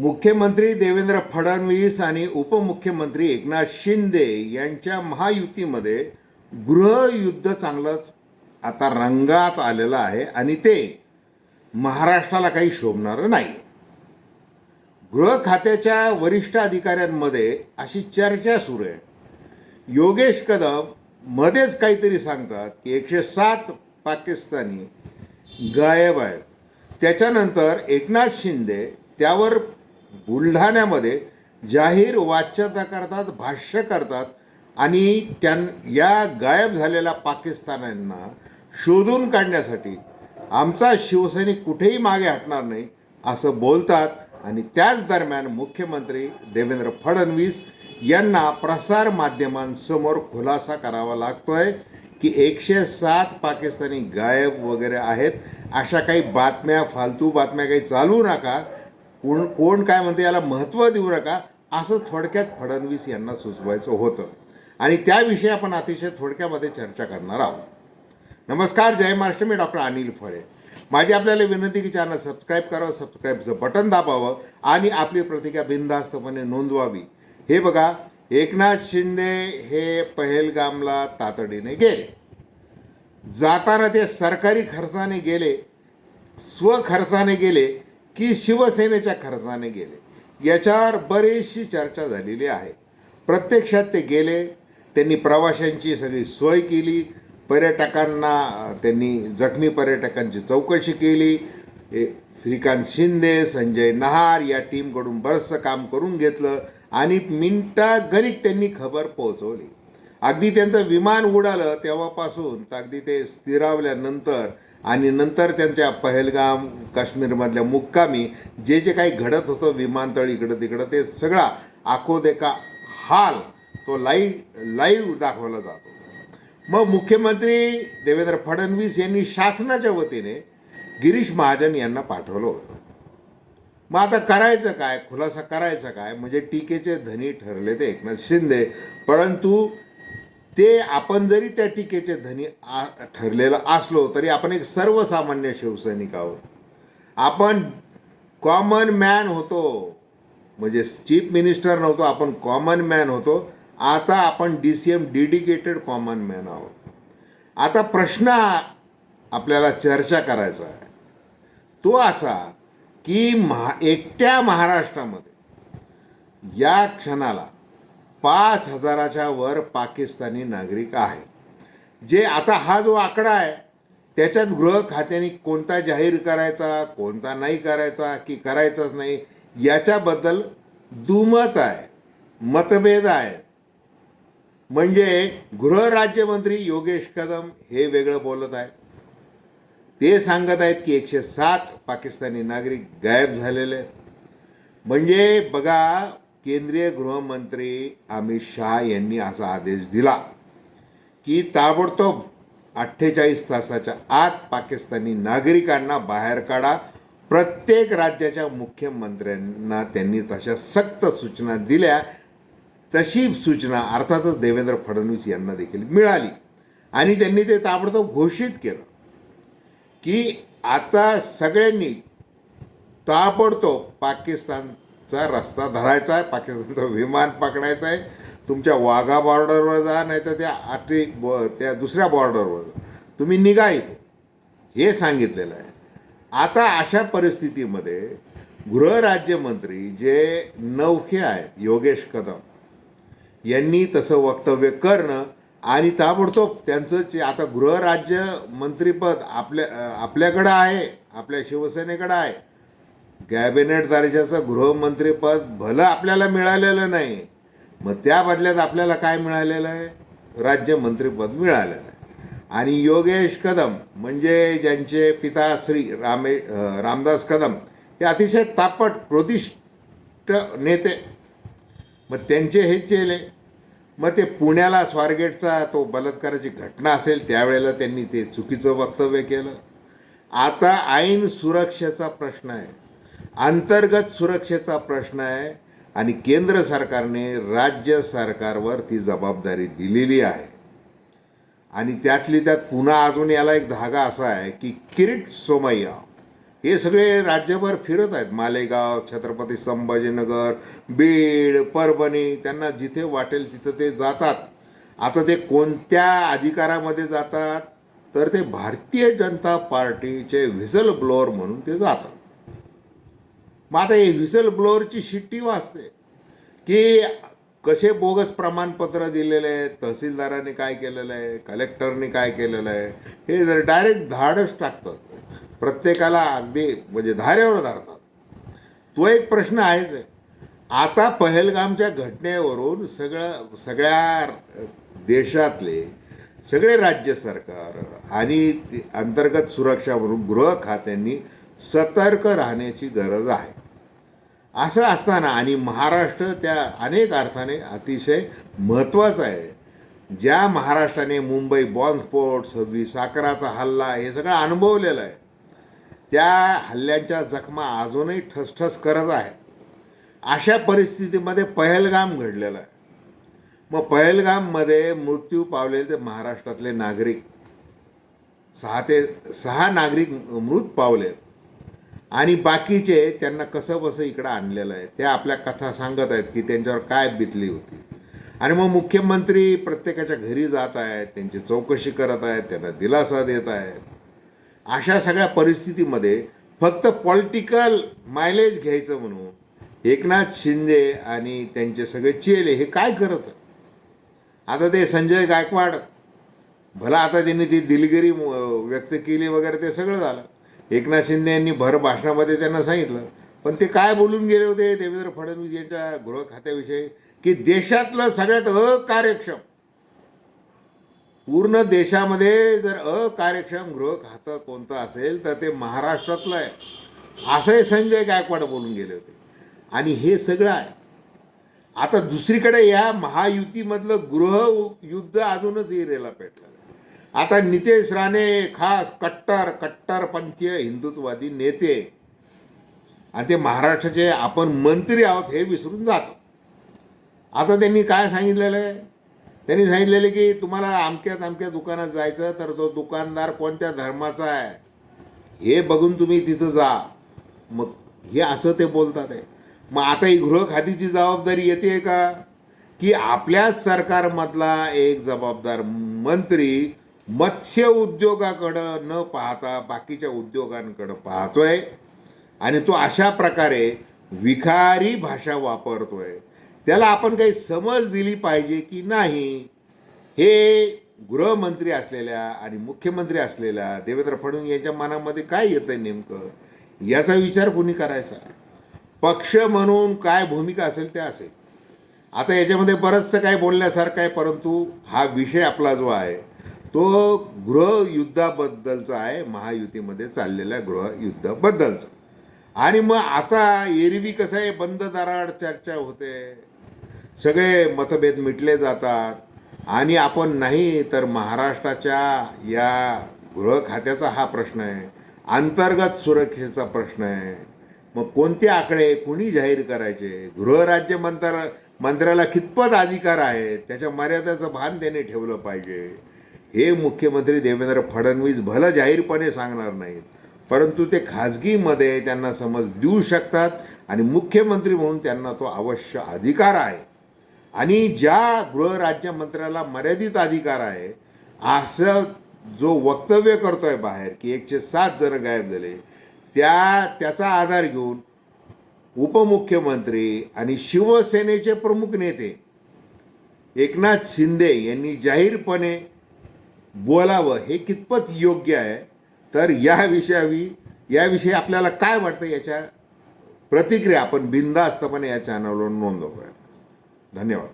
मुख्यमंत्री देवेंद्र फडणवीस आणि उपमुख्यमंत्री एकनाथ शिंदे यांच्या महायुतीमध्ये गृहयुद्ध चांगलंच आता रंगात आलेलं आहे आणि ते महाराष्ट्राला काही शोभणारं नाही. गृह खात्याच्या वरिष्ठ अधिकाऱ्यांमध्ये अशी चर्चा सुरू आहे. योगेश कदम मध्येच काहीतरी सांगतात की एकशे सात पाकिस्तानी गायब आहेत. त्याच्यानंतर एकनाथ शिंदे त्यावर बुलढाण्यामध्ये जाहीर वाच्यता करतात भाष्य करतात आणि त्यां या गायब झालेल्या पाकिस्तान्यांना शोधून काढण्यासाठी आमचा शिवसैनिक कुठेही मागे हटणार नाही असं बोलतात. आणि त्याच दरम्यान मुख्यमंत्री देवेंद्र फडणवीस यांना प्रसार माध्यमांसमोर खुलासा करावा लागतोय की एकशे सात पाकिस्तानी गायब वगैरे आहेत. अशा काही बातम्या फालतू बातम्या काही चालू नका. कोण कोण काय म्हणते याला महत्त्व देऊ नका. असं थोडक्यात फडणवीस यांना सुचवायचं होतं. आणि त्याविषयी आपण अतिशय थोडक्यामध्ये चर्चा करणार आहोत. नमस्कार जय महाराष्ट्र. मी डॉक्टर अनिल फळे. माझी आपल्याला विनंती की चॅनल सबस्क्राईब करावं सबस्क्राईबचं बटन दाबावं आणि आपली प्रतिक्रिया बिनधास्तपणे नोंदवावी. हे बघा एकनाथ शिंदे हे पहेलगामला तातडीने गेले. जाताना ते सरकारी खर्चाने गेले स्वखर्चाने गेले की शिवसेनेच्या खर्चाने गेले. याच्यावर बरीचशी चर्चा झालेली आहे. प्रत्यक्षात ते गेले त्यांनी प्रवाशांची सगळी सोय केली पर्यटकांना त्यांनी जखमी पर्यटकांची चौकशी केली. श्रीकांत शिंदे संजय नहार या टीमकडून बरंचसं काम करून घेतलं आणि मिनटागणिक त्यांनी खबर पोहोचवली. अगदी त्यांचं विमान उडालं तेव्हापासून तर अगदी ते स्थिरावल्यानंतर आणि नंतर त्यांच्या पहलगाम काश्मीरमधल्या मुक्कामी जे जे काही घडत होतं विमानतळ इकडं तिकडं ते सगळा आखोदेका हाल तो लाईव्ह लाईव्ह दाखवला जातो. मग मुख्यमंत्री देवेंद्र फडणवीस यांनी शासनाच्या वतीने गिरीश महाजन यांना पाठवलं होतं. मग आता करायचं काय? खुलासा करायचा काय? म्हणजे टीकेचे धनी ठरले ते एकनाथ शिंदे. परंतु ते आपण जरी त्या टीकेचे धनी आ ठरलेलं असलो तरी आपण एक सर्वसामान्य शिवसैनिक आहोत. आपण कॉमन मॅन होतो. म्हणजे चीफ मिनिस्टर नव्हतो आपण कॉमन मॅन होतो. आता आपण D C M dedicated common man आहोत. आता प्रश्न आपल्याला चर्चा करायचा आहे. तो असा की महा एकट्या महाराष्ट्रामध्ये या क्षणाला पाच हजाराच्या वर पाकिस्तानी नागरिक आहे. जे आता हा जो आकडा आहे त्याच्यात गृह खात्याने कोणता जाहीर करायचा कोणता नाही करायचा की करायचाच नाही याच्याबद्दल दुमत आहे मतभेद आहे. म्हणजे गृहराज्यमंत्री योगेश कदम हे वेगळं बोलत आहेत. ते सांगत आहेत की एकशे सात पाकिस्तानी नागरिक गायब झालेले आहेत. म्हणजे बघा केंद्रीय गृहमंत्री अमित शहा यांनी असा आदेश दिला की ताबडतोब अठ्ठेचाळीस तासाच्या आत पाकिस्तानी नागरिकांना बाहेर काढा. प्रत्येक राज्याच्या मुख्यमंत्र्यांना त्यांनी तशा सक्त सूचना दिल्या. तशी सूचना अर्थातच देवेंद्र फडणवीस यांना देखील मिळाली. आणि त्यांनी ते ताबडतोब घोषित केलं की आता सगळ्यांनी ताबडतोब पाकिस्तान चा रस्ता धरायचा आहे पाकिस्तानचं विमान पकडायचं आहे तुमच्या वाघा बॉर्डरवर जा नाही तर त्या आटी ब त्या दुसऱ्या बॉर्डरवर जा. तुम्ही निघा इथे हे सांगितलेलं आहे आता अशा परिस्थितीमध्ये गृहराज्यमंत्री जे नौखे आहेत योगेश कदम यांनी तसं वक्तव्य करणं आणि ताबडतोब त्यांचं जे आता गृहराज्यमंत्रीपद आपल्या आपल्याकडं आहे आपल्या शिवसेनेकडं आहे कॅबिनेट दर्जाचं गृहमंत्रीपद भलं आपल्याला मिळालेलं नाही मग त्या बदल्यात आपल्याला काय मिळालेलं आहे? राज्यमंत्रीपद मिळालेलं आहे. आणि योगेश कदम म्हणजे ज्यांचे पिता श्री रामे रामदास कदम हे अतिशय तापट क्रोधिष्ट नेते. मग त्यांचे हेच चेले. मग ते पुण्याला स्वारगेटचा तो बलात्काराची घटना असेल त्यावेळेला त्यांनी ते चुकीचं वक्तव्य केलं. आता ऐन सुरक्षेचा प्रश्न आहे. अंतर्गत सुरक्षेचा प्रश्न आहे आणि केंद्र सरकारने राज्य सरकारवर ती जबाबदारी दिलेली आहे. आणि त्यातली त्यात पुन्हा अजून याला एक धागा असा आहे की किरीट सोमय्या हे सगळे राज्यभर फिरत आहेत. मालेगाव छत्रपती संभाजीनगर बीड परभणी त्यांना जिथे वाटेल तिथं ते जातात. आता ते कोणत्या अधिकारामध्ये जातात? तर ते भारतीय जनता पार्टीचे व्हिसल ब्लोअर म्हणून ते जातात. मग आता हे व्हिसल ब्लोअरची शिट्टी वाचते. की कसे बोगस प्रमाणपत्र दिलेले आहे तहसीलदाराने काय केलेलं आहे कलेक्टरने काय केलेलं आहे हे जर डायरेक्ट धाडच टाकतात प्रत्येकाला अगदी म्हणजे धाऱ्यावर धरतात. तो एक प्रश्न आहेच. आहे आता पहलगामच्या घटनेवरून सगळं सगळ्या देशातले सगळे राज्य सरकार आणि ते अंतर्गत सुरक्षा म्हणून गृह खात्यांनी सतर्क राहण्याची गरज आहे. असं असताना आणि महाराष्ट्र त्या अनेक अर्थाने अतिशय महत्त्वाचं आहे. ज्या महाराष्ट्राने मुंबई बॉम्बस्फोट सव्वीस साखराचा हल्ला हे सगळं अनुभवलेलं आहे. त्या हल्ल्यांच्या जखमा अजूनही ठसठस करत आहे. अशा परिस्थितीमध्ये पहलगाम घडलेलं आहे. मग पहलगाममध्ये मृत्यू पावलेले ते महाराष्ट्रातले नागरिक. सहा ते सहा नागरिक मृत पावलेत. आणि बाकीचे त्यांना कसं बसं इकडं आणलेलं आहे ते आपल्या कथा सांगत आहेत की त्यांच्यावर काय बितली होती. आणि मग मुख्यमंत्री प्रत्येकाच्या घरी जात आहेत त्यांची चौकशी करत आहेत त्यांना दिलासा देत आहेत. अशा सगळ्या परिस्थितीमध्ये फक्त पॉलिटिकल मायलेज घ्यायचं म्हणून एकनाथ शिंदे आणि त्यांचे सगळे चेले हे काय करत आता ते संजय गायकवाड भला आता त्यांनी ती दिलगिरी व्यक्त केली वगैरे ते सगळं झालं. एकनाथ शिंदे यांनी भर भाषणामध्ये त्यांना सांगितलं. पण ते काय बोलून गेले होते देवेंद्र फडणवीस यांच्या गृह खात्याविषयी की देशातलं सगळ्यात अकार्यक्षम पूर्ण देशामध्ये जर अकार्यक्षम गृह खातं कोणतं असेल तर ते महाराष्ट्रातलं आहे. असंही संजय गायकवाड बोलून गेले होते. आणि हे सगळं आहे. आता दुसरीकडे या महायुतीमधलं गृह युद्ध अजूनच इरेला पेटलं. आता नितेश राणे खास कट्टर कट्टरपंथीय हिंदुत्ववादी नेते. आणि ते महाराष्ट्राचे आपण मंत्री आहोत हे विसरून जातो. आता त्यांनी काय सांगितलेलं आहे? त्यांनी सांगितलेलं की तुम्हाला अमक्यात अमक्या दुकानात जायचं तर तो दुकानदार कोणत्या धर्माचा आहे? हे बघून तुम्ही तिथं जा. मग हे असं ते बोलतात आहे. मग आता ही गृहखातीची जबाबदारी येते का? की आपल्याच सरकारमधला एक जबाबदार मंत्री मत्स्य उद्योगाकडं न पाहता बाकीच्या उद्योगांकडं पाहतोय. आणि तो अशा प्रकारे विखारी भाषा वापरतोय. त्याला आपण काही समज दिली पाहिजे की नाही हे गृहमंत्री असलेल्या आणि मुख्यमंत्री असलेल्या देवेंद्र फडणवीस यांच्या मनामध्ये काय येतं नेमकं? याचा विचार कोणी करायचा? पक्ष म्हणून काय भूमिका असेल ते असेल. आता याच्यामध्ये बरंचसं काय बोलण्यासारखं आहे परंतु हा विषय आपला जो आहे तो गृहयुद्धाबद्दलचा आहे महायुतीमध्ये चाललेल्या गृहयुद्धाबद्दलचा. आणि मग आता एरवी कसं आहे? बंद दाराड चर्चा होते. सगळे मतभेद मिटले जातात. आणि आपण नाही तर महाराष्ट्राच्या या गृह खात्याचा हा प्रश्न आहे. अंतर्गत सुरक्षेचा प्रश्न आहे. मग कोणते आकडे कुणी जाहीर करायचे? गृहराज्य मंत्र मंत्र्याला कितपत अधिकार आहेत त्याच्या मर्यादेचं भान त्याने ठेवलं पाहिजे. हे मुख्यमंत्री देवेंद्र फडणवीस भलं जाहीरपणे सांगणार नाहीत. परंतु ते खाजगीमध्ये त्यांना समज देऊ शकतात आणि मुख्यमंत्री म्हणून त्यांना तो अवश्य अधिकार आहे. आणि ज्या गृहराज्यमंत्र्याला मर्यादित अधिकार आहे असं जो वक्तव्य करतोय बाहेर की एकशे सात जण गायब झाले त्या त्याचा आधार घेऊन उपमुख्यमंत्री आणि शिवसेनेचे प्रमुख नेते एकनाथ शिंदे यांनी जाहीरपणे बोलावं हे कितपत योग्य आहे? तर या विषयावी याविषयी आपल्याला काय वाटतं याच्या प्रतिक्रिया आपण बिनधास्तपणे या चॅनलवर नोंदवूया धन्यवाद.